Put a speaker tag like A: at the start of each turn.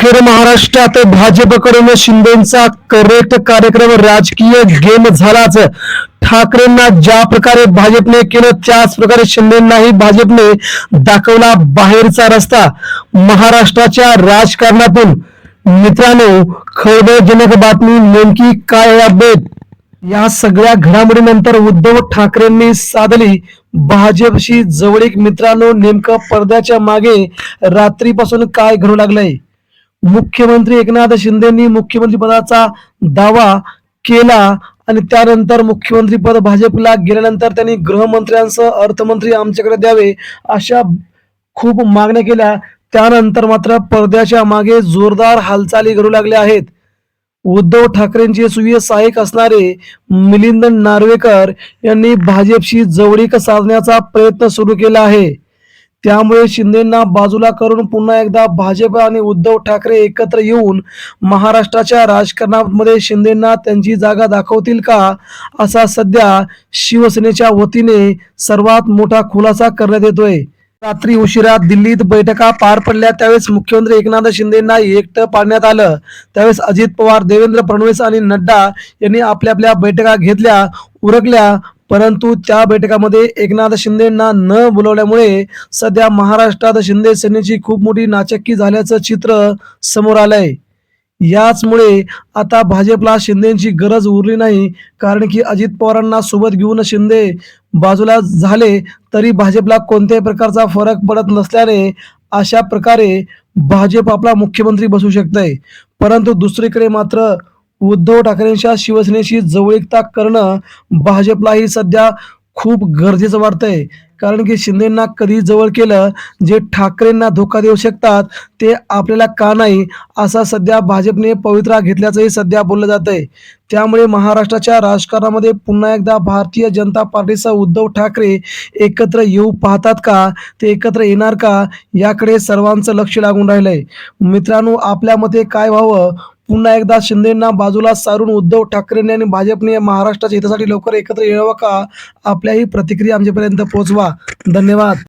A: अखेर महाराष्ट्रात भाजपकडून शिंदेचा करेक्ट कार्यक्रम राजकीय गेम झालाच. ठाकरेंना ज्या प्रकारे भाजपने केलं त्याच प्रकारे शिंदेनाही भाजपने दाखवला बाहेरचा रस्ता. महाराष्ट्राच्या राजकारणातून मित्रांनो खळबळजनक बातमी नेमकी काय अपडेट? या सगळ्या घडामोडीनंतर उद्धव ठाकरेंनी साधली भाजपशी जवळीक मित्रांनो नेमकं पडद्याच्या मागे रात्रीपासून काय घडू लागलंय? मुख्यमंत्री एकनाथ शिंदेनी मुख्यमंत्री पदाचा दावा केला आणि त्यानंतर मुख्यमंत्री पद भाजपला गेल्यानंतर त्यांनी गृहमंत्र्यांसह अर्थमंत्री आमच्याकडे द्यावे अशा खूप मागण्या केल्या. त्यानंतर मात्र पडद्याच्या मागे जोरदार हालचाली घडू लागल्या आहेत. उद्धव ठाकरेंचे सुय सहाय्यक असणारे मिलिंद नार्वेकर यांनी भाजपशी जवळीक साधण्याचा प्रयत्न सुरू केला आहे. त्यामुळे शिंदेना बाजूला करून पुन्हा एकदा भाजप आणि उद्धव ठाकरे एकत्र येऊन महाराष्ट्राच्या राजकारणामध्ये शिंदेना त्यांची जागा दाखवतील का? असा सध्या शिवसेनेच्या वतीने सर्वात मोठा खुलासा करण्यात येतोय. रात्री उशिरा दिल्लीत बैठका पार पडल्या. त्यावेळेस मुख्यमंत्री एकनाथ शिंदेना एकटं पाडण्यात आलं. त्यावेळेस अजित पवार देवेंद्र फडणवीस आणि नड्डा यांनी आपल्या आपल्या बैठका घेतल्या उरकल्या. परंतु त्या बैठकामध्ये एकनाथ शिंदेंना न बोलवल्यामुळे सध्या महाराष्ट्रात शिंदे सेनेची खूप मोठी नाचक्की झाल्याचं चित्र समोर आलंय. याचमुळे आता भाजपला शिंदेची गरज उरली नाही कारण की अजित पवारांना सोबत घेऊन शिंदे बाजूला झाले तरी भाजपला कोणत्याही प्रकारचा फरक पडत नसल्याने अशा प्रकारे भाजप आपला मुख्यमंत्री बसू शकतंय. परंतु दुसरीकडे मात्र उद्धव ठाकरेंच्या शिवसेनेशी जवळीकता करणं भाजपलाही सध्या खूप गरजेचं वाटतंय. कारण की शिंदेंना कधी जवळ केलं जे ठाकरेंना धोका देऊ शकतात ते आपल्याला का नाही असा सध्या भाजपने पवित्रा घेतल्याचंही सध्या बोललं जात आहे त्यामुळे महाराष्ट्राच्या राजकारणामध्ये पुन्हा एकदा भारतीय जनता पार्टीचा उद्धव ठाकरे एकत्र येऊ पाहतात का ते एकत्र येणार का याकडे सर्वांचं लक्ष लागून राहिलंय. मित्रांनो आपल्या मते काय व्हावं? पुन्हा एकदा शिंदेना बाजूला सारून उद्धव ठाकरेंनी आणि भाजपने महाराष्ट्राच्या हितासाठी लवकर एकत्र यावं का? आपल्याही प्रतिक्रिया आमच्यापर्यंत पोहोचवा. धन्यवाद.